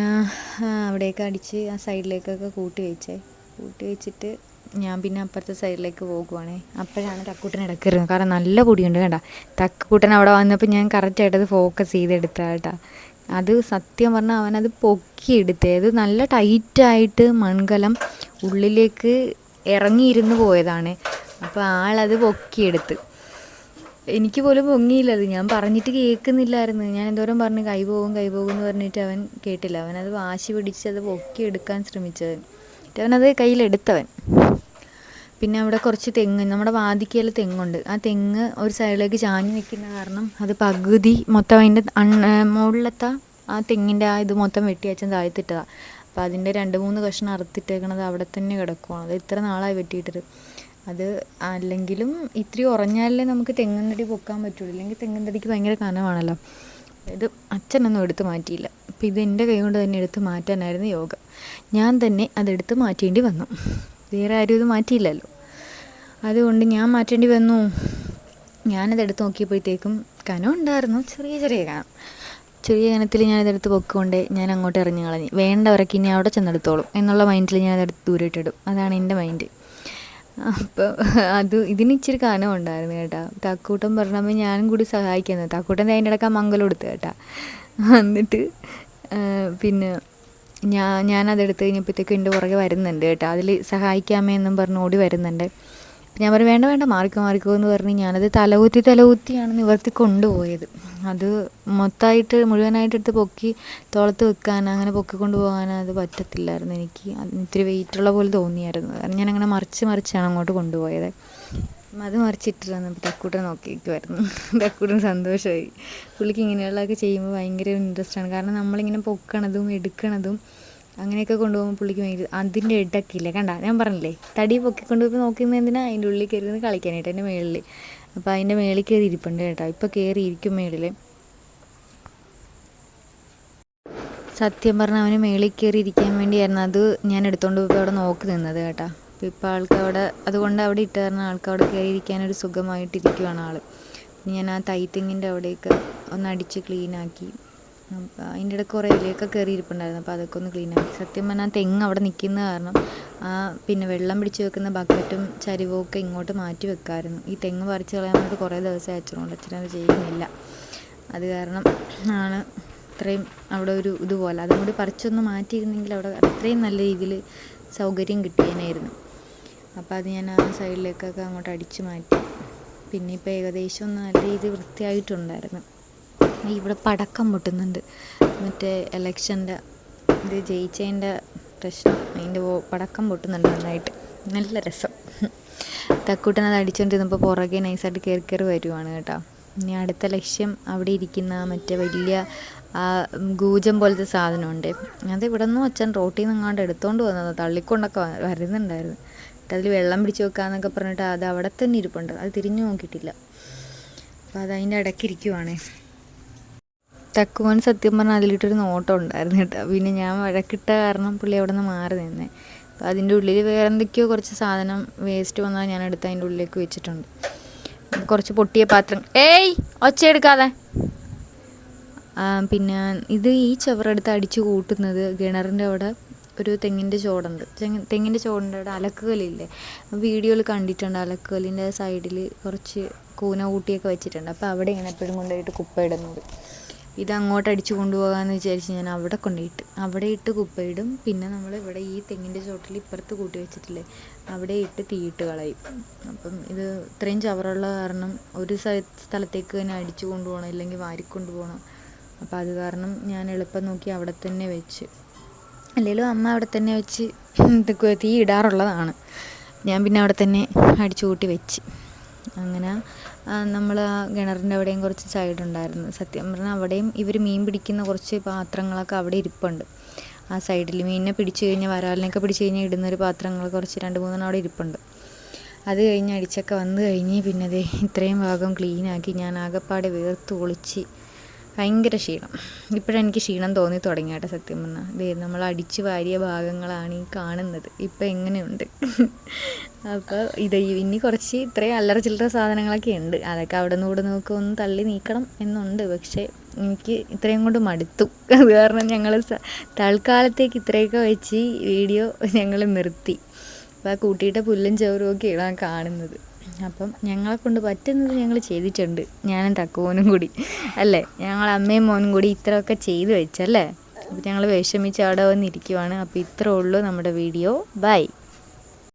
അവിടെയൊക്കെ അടിച്ച് ആ സൈഡിലേക്കൊക്കെ കൂട്ടി വെച്ചേ. കൂട്ടി വെച്ചിട്ട് ഞാൻ പിന്നെ അപ്പുറത്തെ സൈഡിലേക്ക് പോകുവാണേ. അപ്പോഴാണ് തക്കൂട്ടൻ ഇടക്കിരുന്നത് കാരണം നല്ല പൊടിയുണ്ട് കേട്ടാ. തക്കൂട്ടൻ അവിടെ വന്നപ്പോൾ ഞാൻ കറക്റ്റായിട്ടത് ഫോക്കസ് ചെയ്തെടുത്ത കേട്ടാ. അത് സത്യം പറഞ്ഞാൽ അവനത് പൊക്കിയെടുത്തത് നല്ല ടൈറ്റായിട്ട് മൺകലം ഉള്ളിലേക്ക് ഇറങ്ങിയിരുന്ന് പോയതാണ്. അപ്പോൾ ആളത് പൊക്കിയെടുത്ത്. എനിക്ക് പോലും പൊങ്ങിയില്ല അത്. ഞാൻ പറഞ്ഞിട്ട് കേൾക്കുന്നില്ലായിരുന്നു. ഞാൻ എന്തോരം പറഞ്ഞു കൈ പോകും കൈ പോകും എന്ന് പറഞ്ഞിട്ട് അവൻ കേട്ടില്ല. അവനത് വാശി പിടിച്ച് അത് പൊക്കിയെടുക്കാൻ ശ്രമിച്ചവൻ. അവനത് കയ്യിലെടുത്തവൻ. പിന്നെ അവിടെ കുറച്ച് തെങ്ങ് നമ്മുടെ വാതിക്കയിൽ തെങ്ങുണ്ട്. ആ തെങ്ങ് ഒരു സൈഡിലേക്ക് ചാഞ്ഞ് നിൽക്കുന്ന കാരണം അത് പകുതി മൊത്തം അതിന്റെ മുകളിലത്തെ ആ തെങ്ങിന്റെ ആ ഇത് മൊത്തം വെട്ടി അച്ഛൻ താഴ്ത്തിട്ടതാണ് അപ്പോൾ അതിന്റെ രണ്ട് മൂന്ന് കഷ്ണം അറുത്തിട്ടേക്കണത് അവിടെ തന്നെ കിടക്കുവാണ്. അത് ഇത്ര നാളായി വെട്ടിയിട്ടത്? അത് അല്ലെങ്കിലും ഇത്തിരി ഉറഞ്ഞാലേ നമുക്ക് തെങ്ങിൻ തടി പൊക്കാൻ പറ്റുള്ളൂ. ഇല്ലെങ്കിൽ തെങ്ങിൻ തടിക്ക് ഭയങ്കര കനമാണല്ലോ. ഇത് അച്ഛനൊന്നും എടുത്ത് മാറ്റിയില്ല. അപ്പോൾ ഇത് എന്റെ കൈ കൊണ്ട് തന്നെ എടുത്ത് മാറ്റാനായിരുന്നു യോഗ. ഞാൻ തന്നെ അതെടുത്ത് മാറ്റേണ്ടി വന്നു. വേറെ ആരും ഇത് മാറ്റിയില്ലല്ലോ. അതുകൊണ്ട് ഞാൻ മാറ്റേണ്ടി വന്നു. ഞാനത് എടുത്ത് നോക്കിയപ്പോഴത്തേക്കും കനം ഉണ്ടായിരുന്നു. ചെറിയ ചെറിയ കനം. ചെറിയ കനത്തിൽ ഞാനിതെടുത്ത് പൊക്കൊണ്ട് ഞാൻ അങ്ങോട്ട് ഇറങ്ങി കളഞ്ഞു. വേണ്ടവരൊക്കെ ഇനി അവിടെ ചെന്നെടുത്തോളും എന്നുള്ള മൈൻഡിൽ ഞാനതെടുത്ത് ദൂരിട്ടിടും അതാണ് എന്റെ മൈൻഡ്. അപ്പോൾ അത് ഇതിന് ഇച്ചിരി കനം ഉണ്ടായിരുന്നു കേട്ടോ. താക്കൂട്ടം പറഞ്ഞപ്പോൾ ഞാനും കൂടി സഹായിക്കുന്നത് താക്കൂട്ടം അതിന്റെ ഇടയ്ക്ക് മംഗലം എടുത്ത് കേട്ടോ. എന്നിട്ട് പിന്നെ ഞാൻ ഞാനതെടുത്ത് കഴിഞ്ഞപ്പോഴത്തേക്കും എന്റെ പുറകെ വരുന്നുണ്ട് കേട്ടോ. അതിൽ സഹായിക്കാമേ എന്നും പറഞ്ഞ് ഓടി വരുന്നുണ്ട്. ഞാൻ പറഞ്ഞു വേണ്ട വേണ്ട മാറിക്കോ മാറിക്കോ എന്ന് പറഞ്ഞ് ഞാനത് തലകുത്തി തലകുത്തിയാണ് നിവർത്തി കൊണ്ടുപോയത്. അത് മൊത്തമായിട്ട് മുഴുവനായിട്ട് എടുത്ത് പൊക്കി തോളത്ത് വെക്കാൻ അങ്ങനെ പൊക്കി കൊണ്ടുപോകാൻ അത് പറ്റത്തില്ലായിരുന്നു എനിക്ക്. ഇത്തിരി വെയിറ്റുള്ള പോലെ തോന്നിയായിരുന്നു. കാരണം ഞാൻ അങ്ങനെ മറിച്ച് മറിച്ചാണ് അങ്ങോട്ട് കൊണ്ടുപോയത്. അത് മറിച്ചിട്ടിരുന്നപ്പോൾ തക്കൂട്ടൻ നോക്കിയിരിക്കുമായിരുന്നു തക്കൂട്ടൻ സന്തോഷമായി. പുള്ളിക്ക് ഇങ്ങനെയുള്ളതൊക്കെ ചെയ്യുമ്പോൾ ഭയങ്കര ഇൻട്രസ്റ്റ് ആണ്. കാരണം നമ്മളിങ്ങനെ പൊക്കണതും എടുക്കണതും അങ്ങനെയൊക്കെ കൊണ്ടുപോകുമ്പോൾ പുള്ളിക്ക് ഭയങ്കര അതിന്റെ ഇടക്കില്ല? കണ്ട? ഞാൻ പറഞ്ഞില്ലേ? തടി പൊക്കിക്കൊണ്ടുപോയി നോക്കുന്നത് എന്തിനാ? അതിന്റെ ഉള്ളിൽ കയറി കളിക്കാനായിട്ട് എന്റെ മേളിൽ അപ്പോൾ അതിന്റെ മേളിൽ കയറി ഇരിപ്പുണ്ട് കേട്ടോ. ഇപ്പോൾ കയറി ഇരിക്കും മേളിൽ സത്യം പറഞ്ഞാൽ അവന് മേളിൽ കയറി ഇരിക്കാൻ വേണ്ടിയായിരുന്നു അത് ഞാൻ എടുത്തുകൊണ്ട് പോയി അവിടെ നോക്കി നിന്നത് കേട്ടോ. അപ്പോൾ ഇപ്പോൾ ആൾക്ക് അവിടെ അതുകൊണ്ട് അവിടെ ഇട്ട് കാരണം ആൾക്ക് അവിടെ കയറിയിരിക്കാനൊരു സുഖമായിട്ടിരിക്കുവാണ് ആൾ ഞാൻ ആ തൈത്തിങ്ങിന്റെ അവിടെയൊക്കെ ഒന്ന് അടിച്ച് ക്ലീനാക്കി അതിന്റെ ഇടയ്ക്ക് കുറേ ഇലയൊക്കെ കയറിയിരിപ്പുണ്ടായിരുന്നു അപ്പോൾ അതൊക്കെ ഒന്ന് ക്ലീനാക്കി സത്യം പറഞ്ഞാൽ ആ തെങ്ങ് അവിടെ നിൽക്കുന്ന കാരണം ആ പിന്നെ വെള്ളം പിടിച്ച് വെക്കുന്ന ബക്കറ്റും ചരിവും ഒക്കെ ഇങ്ങോട്ട് മാറ്റി വെക്കാമായിരുന്നു ഈ തെങ്ങ് പറിച്ച് കളയാൻ കുറേ ദിവസം അച്ഛനോട് അച്ഛനത് ചെയ്യുന്നില്ല. അത് കാരണം ആണ് അത്രയും അവിടെ ഒരു ഇതുപോലെ. അതും കൂടി പറിച്ചൊന്ന് മാറ്റിയിരുന്നെങ്കിൽ അവിടെ അത്രയും നല്ല രീതിയിൽ സൗകര്യം കിട്ടിയേനായിരുന്നു. അപ്പോൾ അത് ഞാൻ ആ സൈഡിലേക്കൊക്കെ അങ്ങോട്ട് അടിച്ചു മാറ്റി. പിന്നെ ഇപ്പോൾ ഏകദേശം ഒന്ന് നല്ല രീതിയിൽ വൃത്തിയായിട്ടുണ്ടായിരുന്നു. ഇവിടെ പടക്കം പൊട്ടുന്നുണ്ട്. മറ്റേ എലക്ഷന്റെ ഇത് ജയിച്ചതിന്റെ പ്രശ്നം. അതിന്റെ പടക്കം പൊട്ടുന്നുണ്ട് നന്നായിട്ട്. നല്ല രസം. തക്കൂട്ടൻ അത് അടിച്ചുകൊണ്ടിരുന്നപ്പോൾ പുറകെ നൈസായിട്ട് കയറി കയറി വരുവാണ് കേട്ടോ. ഇനി അടുത്ത ലക്ഷ്യം അവിടെ ഇരിക്കുന്ന മറ്റേ വലിയ ആ ഗൂജം പോലത്തെ സാധനമുണ്ട്. അത് ഇവിടെ നിന്നും അച്ഛൻ റോട്ടിൽ നിന്ന് അങ്ങാണ്ട് എടുത്തുകൊണ്ട് വന്നത്. തള്ളിക്കൊണ്ടൊക്കെ വരുന്നുണ്ടായിരുന്നു. എന്നിട്ട് അതിൽ വെള്ളം പിടിച്ച് വെക്കാന്നൊക്കെ പറഞ്ഞിട്ട് അത് അവിടെ തന്നെ ഇരിപ്പുണ്ട്. അത് തിരിഞ്ഞു നോക്കിയിട്ടില്ല. അപ്പോൾ അത് അതിന്റെ ഇടയ്ക്ക് ഇരിക്കുവാണേ. തക്കുമോൻ സത്യം പറഞ്ഞാൽ അതിലിട്ടൊരു നോട്ടം ഉണ്ടായിരുന്നു കേട്ടോ. പിന്നെ ഞാൻ വഴക്കിട്ട കാരണം പുള്ളി അവിടെ നിന്ന് മാറി നിന്നേ. അപ്പോൾ അതിന്റെ ഉള്ളിൽ വേറെ എന്തൊക്കെയോ കുറച്ച് സാധനം വേസ്റ്റ് വന്നാൽ ഞാൻ എടുത്ത് അതിന്റെ ഉള്ളിലേക്ക് വെച്ചിട്ടുണ്ട്. കുറച്ച് പൊട്ടിയ പാത്രം. ഏയ്! ഒച്ച എടുക്കാതെ. പിന്നെ ഇത് ഈ ചവറെടുത്ത് അടിച്ചു കൂട്ടുന്നത് കിണറിന്റെ അവിടെ ഒരു തെങ്ങിന്റെ ചോടുണ്ട്. തെങ്ങ് തെങ്ങിന്റെ ചോടിന്റെ അവിടെ അലക്കുകല്ലില്ലേ വീഡിയോയിൽ കണ്ടിട്ടുണ്ട് അലക്കുകല്ലിന്റെ സൈഡിൽ കുറച്ച് കൂന കൂട്ടിയൊക്കെ വെച്ചിട്ടുണ്ട്. അപ്പോൾ അവിടെ ഇങ്ങനെ എപ്പോഴും കൊണ്ടുപോയിട്ട് കുപ്പ ഇടുന്നത്. ഇത് അങ്ങോട്ട് അടിച്ചു കൊണ്ടുപോകാമെന്ന് വിചാരിച്ച് ഞാൻ അവിടെ കൊണ്ടുപോയിട്ട് അവിടെ ഇട്ട് കുപ്പയിടും പിന്നെ നമ്മൾ ഇവിടെ ഈ തെങ്ങിന്റെ ചോട്ടിൽ ഇപ്പുറത്ത് കൂട്ടി വെച്ചിട്ടില്ലേ അവിടെ ഇട്ട് തീയിട്ട് കളയും. അപ്പം ഇത് ഇത്രയും ചവറുള്ള കാരണം ഒരു സ്ഥ- സ്ഥലത്തേക്ക് തന്നെ അടിച്ചു കൊണ്ടുപോകണം ഇല്ലെങ്കിൽ വാരിക്കൊണ്ടുപോകണം അപ്പോൾ അത് കാരണം ഞാൻ എളുപ്പം നോക്കി അവിടെ തന്നെ വെച്ച് അല്ലെങ്കിലും അമ്മ അവിടെ തന്നെ വെച്ച് തീ ഇടാറുള്ളതാണ്. ഞാൻ പിന്നെ അവിടെ തന്നെ അടിച്ചു കൂട്ടി വെച്ച്. അങ്ങനെ നമ്മൾ ആ കിണറിന്റെ അവിടെയും കുറച്ച് സൈഡ് ഉണ്ടായിരുന്നു സത്യം പറഞ്ഞാൽ അവിടെയും ഇവർ മീൻ പിടിക്കുന്ന കുറച്ച് പാത്രങ്ങളൊക്കെ അവിടെ ഇരിപ്പുണ്ട്. ആ സൈഡിൽ മീനിനെ പിടിച്ചു കഴിഞ്ഞാൽ വരാലിനൊക്കെ പിടിച്ചു കഴിഞ്ഞാൽ ഇടുന്നൊരു പാത്രങ്ങൾ കുറച്ച് രണ്ട് മൂന്നെണ്ണം അവിടെ ഇരിപ്പുണ്ട്. അത് കഴിഞ്ഞ് അടിച്ചൊക്കെ വന്നു കഴിഞ്ഞ് പിന്നെ ദേ ഇത്രയും ഭാഗം ക്ലീനാക്കി ഞാൻ ആകെപ്പാടെ വേർത്ത് ഒളിച്ച് ഭയങ്കര ക്ഷീണം. ഇപ്പോഴെനിക്ക് ക്ഷീണം തോന്നി തുടങ്ങി കേട്ടോ സത്യം പറഞ്ഞാൽ ദേ നമ്മൾ അടിച്ചു വാരിയ ഭാഗങ്ങളാണ് ഈ കാണുന്നത്. ഇപ്പം എങ്ങനെയുണ്ട്? അപ്പോൾ ഇത് ഇനി കുറച്ച് ഇത്രയും അല്ലറ ചില്ലറ സാധനങ്ങളൊക്കെ ഉണ്ട്. അതൊക്കെ അവിടെ നിന്ന് ഇവിടെ നോക്കി ഒന്ന് തള്ളി നീക്കണം എന്നുണ്ട്. പക്ഷേ എനിക്ക് ഇത്രയും കൊണ്ട് മടുത്തു. അത് കാരണം ഞങ്ങൾ തൽക്കാലത്തേക്ക് ഇത്രയൊക്കെ വെച്ച് വീഡിയോ ഞങ്ങൾ നിർത്തി. അപ്പോൾ ആ കൂട്ടിയിട്ട പുല്ലും ചോറും ഒക്കെയാണ് കാണുന്നത്. അപ്പം ഞങ്ങളെ കൊണ്ട് പറ്റുന്നത് ഞങ്ങൾ ചെയ്തിട്ടുണ്ട്. ഞാനും തക്കുവോനും കൂടി. അല്ലേ? ഞങ്ങൾ അമ്മയും മോനും കൂടി ഇത്രയൊക്കെ ചെയ്തു വെച്ചല്ലേ? അപ്പോൾ ഞങ്ങൾ വിഷമിച്ച് അവിടെ വന്നിരിക്കുവാണ്. അപ്പോൾ ഇത്രേ ഉള്ളൂ നമ്മുടെ വീഡിയോ. ബൈ.